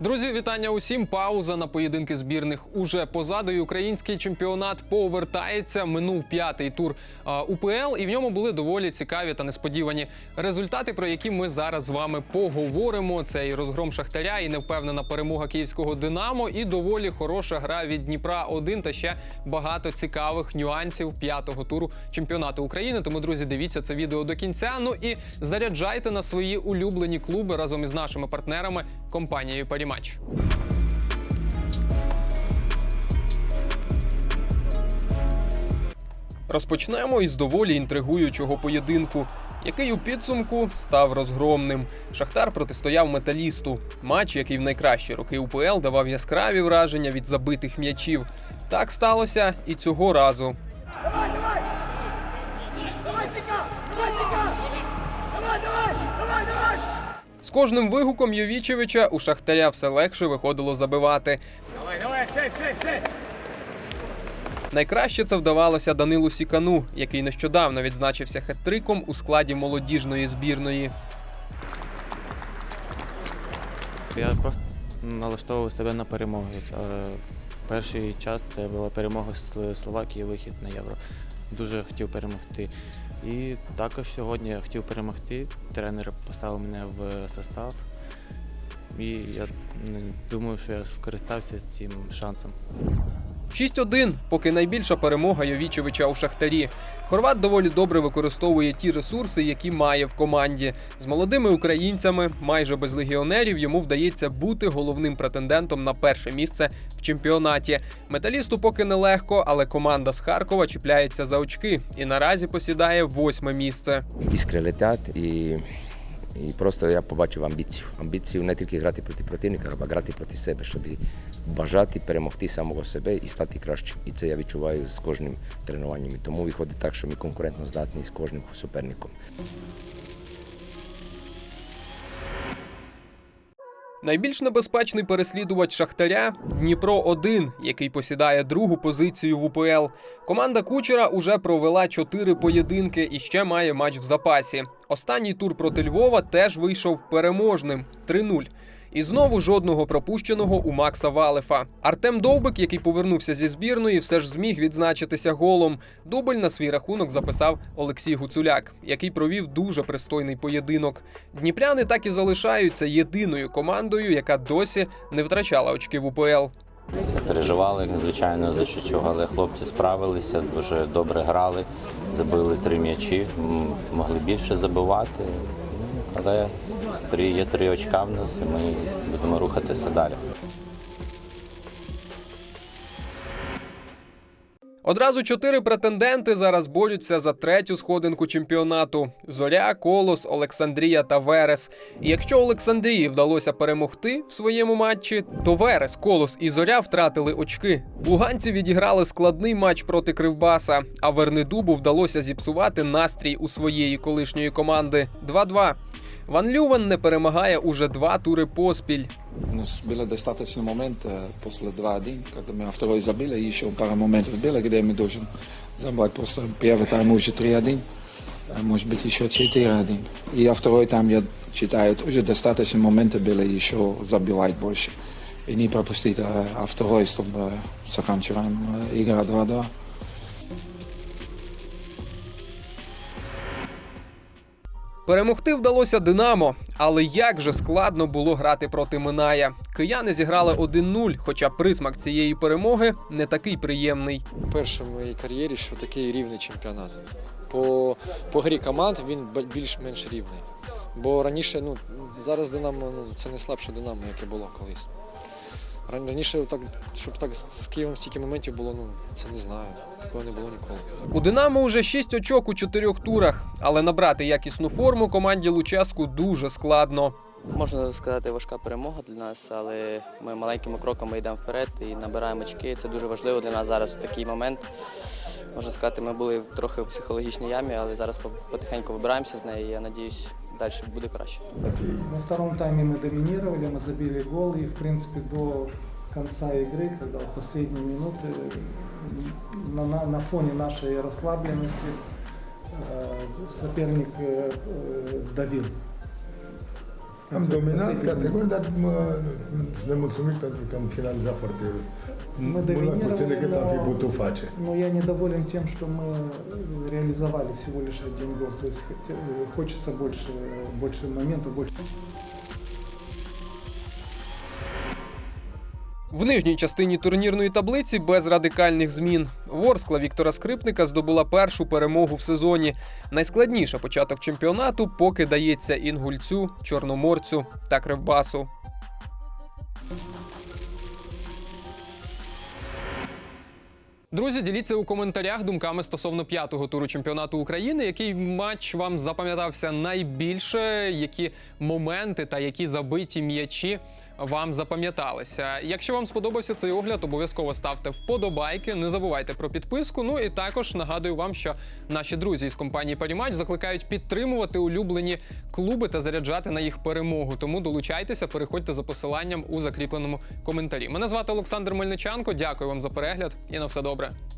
Друзі, вітання усім. Пауза на поєдинки збірних уже позаду. І Український чемпіонат повертається. Минув п'ятий тур УПЛ, і в ньому були доволі цікаві та несподівані результати, про які ми зараз з вами поговоримо. Це і розгром Шахтаря, і невпевнена перемога київського Динамо, і доволі хороша гра від Дніпра 1 та ще багато цікавих нюансів п'ятого туру чемпіонату України. Тому, друзі, дивіться це відео до кінця. Ну і заряджайте на свої улюблені клуби разом із нашими партнерами компанією Парімач. Розпочнемо із доволі інтригуючого поєдинку, який у підсумку став розгромним. Шахтар протистояв металісту. Матч, який в найкращі роки УПЛ давав яскраві враження від забитих м'ячів. Так сталося і цього разу. Давай, давай! Давай, Тика! Давай, Тика! Давай, давай! Давай, давай! З кожним вигуком Йовічевича у Шахтаря все легше виходило забивати. Давай, давай, ще, ще, ще! Найкраще це вдавалося Данилу Сікану, який нещодавно відзначився хет-триком у складі молодіжної збірної. Я просто налаштовував себе на перемогу. Е, Перший час це була перемога з Словакії, вихід на євро. Дуже хотів перемогти. І також сьогодні я хотів перемогти. Тренер поставив мене в состав. І я думаю, що я скористався цим шансом. 6-1, поки найбільша перемога Йовічевича у Шахтарі. Хорват доволі добре використовує ті ресурси, які має в команді. З молодими українцями, майже без легіонерів, йому вдається бути головним претендентом на перше місце чемпіонаті. Металісту поки нелегко, але команда з Харкова чіпляється за очки і наразі посідає восьме місце. іскри летять і, і просто я побачив амбіцію. Амбіцію не тільки грати проти противника, а грати проти себе, щоб бажати перемогти самого себе і стати кращим. І це я відчуваю з кожним тренуванням. Тому виходить так, що ми конкурентно здатні з кожним суперником. Найбільш небезпечний переслідувач Шахтаря Дніпро 1 який посідає другу позицію в УПЛ. Команда Кучера уже провела чотири поєдинки і ще має матч в запасі. Останній тур проти Львова теж вийшов переможним 3-0. І знову жодного пропущеного у Макса Валефа. Артем Довбик, який повернувся зі збірної, все ж зміг відзначитися голом. Дубль на свій рахунок записав Олексій Гуцуляк, який провів дуже пристойний поєдинок. Дніпряни так і залишаються єдиною командою, яка досі не втрачала очки в УПЛ. Переживали, звичайно, за що цього, але хлопці справилися, дуже добре грали, забили три м'ячі, могли більше забивати. Але три, є три очка в нас, і ми будемо рухатися далі. Одразу чотири претенденти зараз борються за третю сходинку чемпіонату: Зоря, Колос, Олександрія та Верес. І якщо Олександрії вдалося перемогти в своєму матчі, то Верес, Колос і Зоря втратили очки. Луганці відіграли складний матч проти Кривбаса, а Вернедубу вдалося зіпсувати настрій у своєї колишньої команди 2-2. Ван Лювен не перемагає уже два тури поспіль. У нас были достаточно моментов после 2-1, когда мы второй забили, и еще пара моментов было, где мы должен забрать просто первый тайм уже 3-1, а может быть еще 4-1. И а второй тайм, я считаю, тоже достаточно моментов было еще забивать больше. И не пропустить, а, а второй, чтобы заканчиваем э, игра 2-2. Перемогти вдалося Динамо, але як же складно було грати проти Миная. Кияни зіграли 1-0, хоча присмак цієї перемоги не такий приємний. Перше в моїй кар'єрі, що такий рівний чемпіонат. По, по грі команд він більш-менш рівний. Бо раніше, ну, зараз Динамо, ну, це не слабше Динамо, яке було колись. Ран- Раніше, так, щоб так з Києвом стільки моментів було, ну, це не знаю. Такого не було ніколи. У Динамо уже 6 очок у чотирьох турах, але набрати якісну форму команді Луческу дуже складно. Можна сказати, важка перемога для нас, але ми маленькими кроками йдемо вперед і набираємо очки. Це дуже важливо для нас зараз в такий момент. Можна сказати, ми були трохи в психологічній ямі, але зараз потихеньку вибираємося з неї. Я сподіваюся, далі буде краще. Во втором тайме мы доминировали, мы забили гол и, в принципе, до конца игры, когда в последние минуты, на, на, на фоне нашей расслабленности э, соперник э, э, давил. Am dominat categoric, dar mă, sunt nemulțumit pentru că am finalizat foarte Мы mult mai доминировали, puțin decât am fi но- putut face. Но я недоволен тем, что мы реализовали всего лишь один гол. То есть хот- хочется больше, больше моментов, больше. В нижній частині турнірної таблиці без радикальних змін. Ворскла Віктора Скрипника здобула першу перемогу в сезоні. Найскладніше початок чемпіонату поки дається інгульцю, чорноморцю та кривбасу. Друзі, діліться у коментарях думками стосовно п'ятого туру чемпіонату України. Який матч вам запам'ятався найбільше? Які моменти та які забиті м'ячі вам запам'яталися? Якщо вам сподобався цей огляд, обов'язково ставте вподобайки. Не забувайте про підписку. Ну і також нагадую вам, що наші друзі із компанії Паріматч закликають підтримувати улюблені клуби та заряджати на їх перемогу. Тому долучайтеся, переходьте за посиланням у закріпленому коментарі. Мене звати Олександр Мельниченко. Дякую вам за перегляд і на все добре.